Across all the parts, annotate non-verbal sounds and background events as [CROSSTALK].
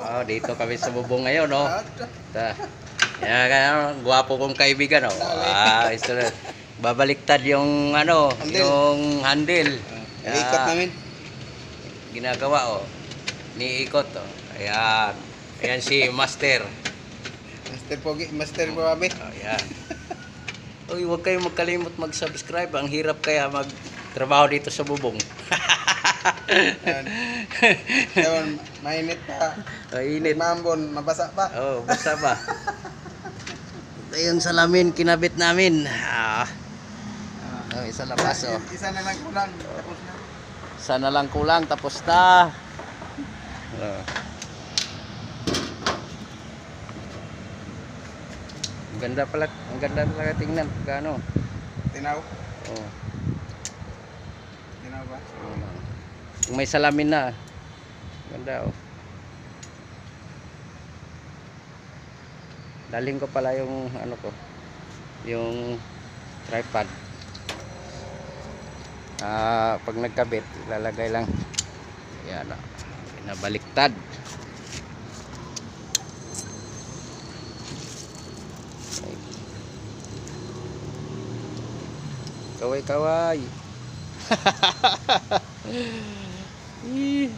Oh, dito kami sa bubong ngayon, no? Ta. Yan, kaya, gwapo kong kaibigan, oh. Ah, ito na. Babaliktad yung, ano, Handle. yung handle. Yung ikot namin. Ginagawa, oh. Niikot, oh. Ayan. Ayan si Master. Master Pogi, Master Babe. Oh, ayan. Uy, huwag kayong magkalimot mag-subscribe. Ang hirap kaya magtrabaho dito sa bubong. [LAUGHS] Yun, mainit pa. Mainit. Mambon, mabasa pa. Oh, basta ba? Ito [LAUGHS] yung salamin kinabit namin. Ah, oh, isa labas oh. Isa na lang kulang. Tapos na. Sana lang kulang tapos na. Oh. Ang ganda pala, ang ganda talaga tingnan gaano. Tinaw. Oh. Tinaw ba? Kung may salamin na. Ganda oh. Daling ko pala yung ano ko. Yung tripod. Ah, pag nagkabit, ilalagay lang. Yan oh. Pinabaliktad. Okay. Kaway kaway. [LAUGHS] Ih.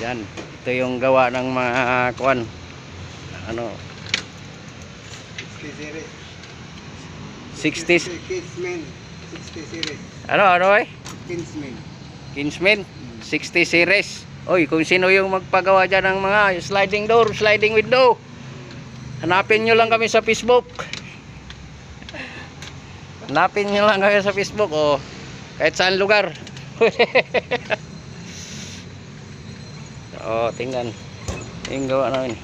Yan, ito yung gawa ng mga kuan. Ano, 60 series. 60s. Kingsman. 60 series. Ano, ano eh? Kingsman. Kingsman 60 series. Oy, kung sino yung magpagawa dyan ng mga sliding door, sliding window. Hanapin nyo lang kami sa Facebook. Hanapin nyo lang kami sa Facebook o kahit saan lugar. [LAUGHS] oh, tingnan. Yung gawa namin.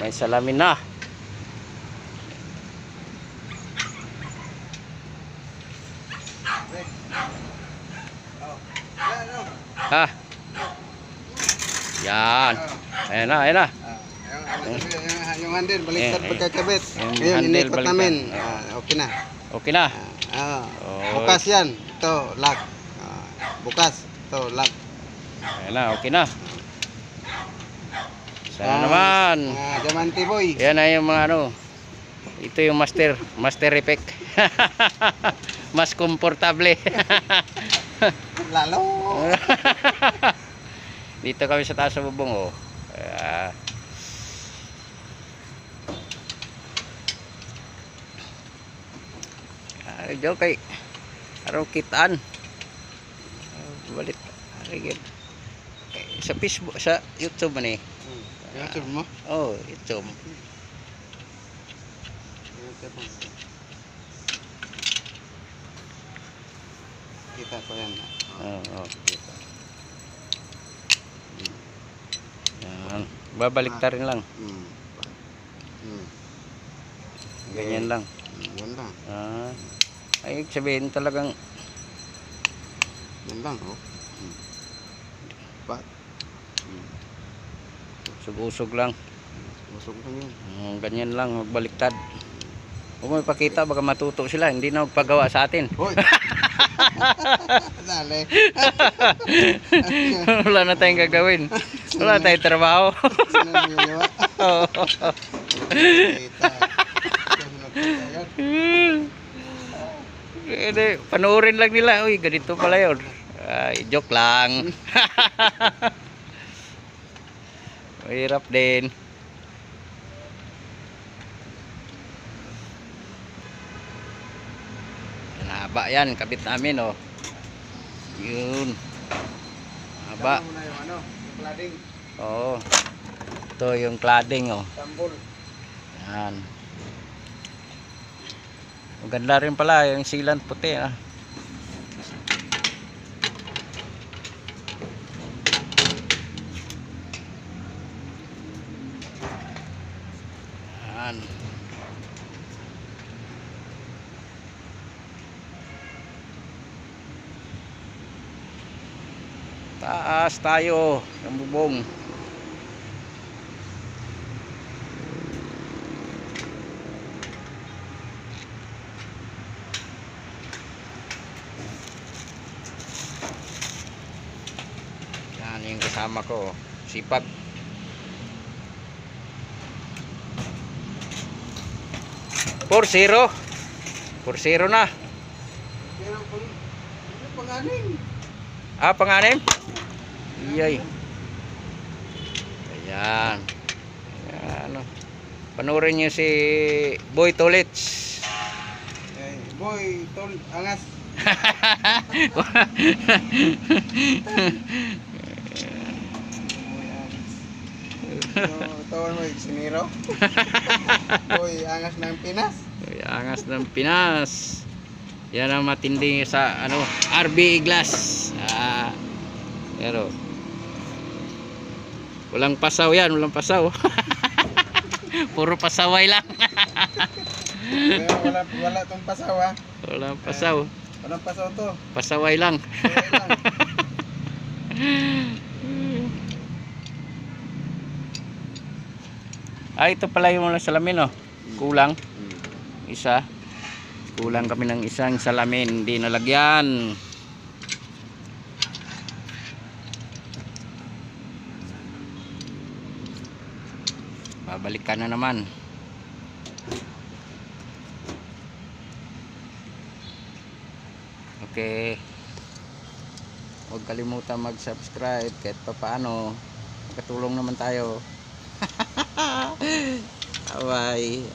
May salamin na. Oh. Oh. Ha? Yan. Oh. Ayan na, ayan na. Yung, yung, handle, baliktad eh. pagkakabit. Yung Ngayon, inikot namin. Ah, okay na. Okay na. Oh. bukas yan. Ito, lock. Ah, bukas. Ito, lock. Ayan na, okay na. Sana Ah, naman. Mga diamante boy. Yan na yung mga ano. Ito yung master, master effect. [LAUGHS] Mas komportable. [LAUGHS] Lalo. [LAUGHS] Dito kami sa taas sa bubong oh. Ah. Ah, joke kay araw kitaan. Ah, Balit. Sa Facebook, sa YouTube man eh. Hmm. YouTube mo? Oh, YouTube. Kita ko yan. Oo, oh, kita. Yan. Babalik ta rin lang. Hmm. Hmm. Ganyan lang. Hmm, Yan lang. Ah. Ay, sabihin talagang Yan lang. Oh. Hmm. Ba? Hmm. usog-usog lang. Busog lang yun. Mm, ganyan lang, magbaliktad. Huwag mo ipakita, baka matuto sila. Hindi na magpagawa sa atin. [LAUGHS] Dali. Wala na tayong gagawin. Wala tayong trabaho. Oo. [LAUGHS] [LAUGHS] Hindi, panoorin lang nila. Uy, ganito pala yun. Ay, joke lang. [LAUGHS] Mahirap din. Haba yan. Kabit namin, oh. Yun. Haba. Ano, cladding. Oo. Ito yung cladding, oh. Tambol. Yan. Maganda rin pala yung silant puti ah. Yan. Taas tayo ng bubong. Yung kasama ko. Sipag. Four zero. Four zero na. Ano panganin? Ah, panganim? Iyay. Ayan. Ayan. Ano. Panoorin niyo si Boy Tolits. Boy, tol, angas. [LAUGHS] Boy, angas. Tawag mo, siniro? [LAUGHS] boy, angas ng Pinas. Ay, angas ng Pinas. Yan ang matindi sa ano, RB Glass. Ah, pero walang pasaw yan, walang pasaw. [LAUGHS] Puro pasaway lang. Pero wala, wala tong pasawa. walang pasaw. Walang pasaw to. Pasaway lang. Kaya lang. [LAUGHS] Ah, ito pala yung mga salamin, oh. Kulang. Isa. Kulang kami ng isang salamin. Hindi nalagyan. Babalikan na naman. Okay. Huwag kalimutan mag-subscribe kahit papaano. Makatulong naman tayo. 拜拜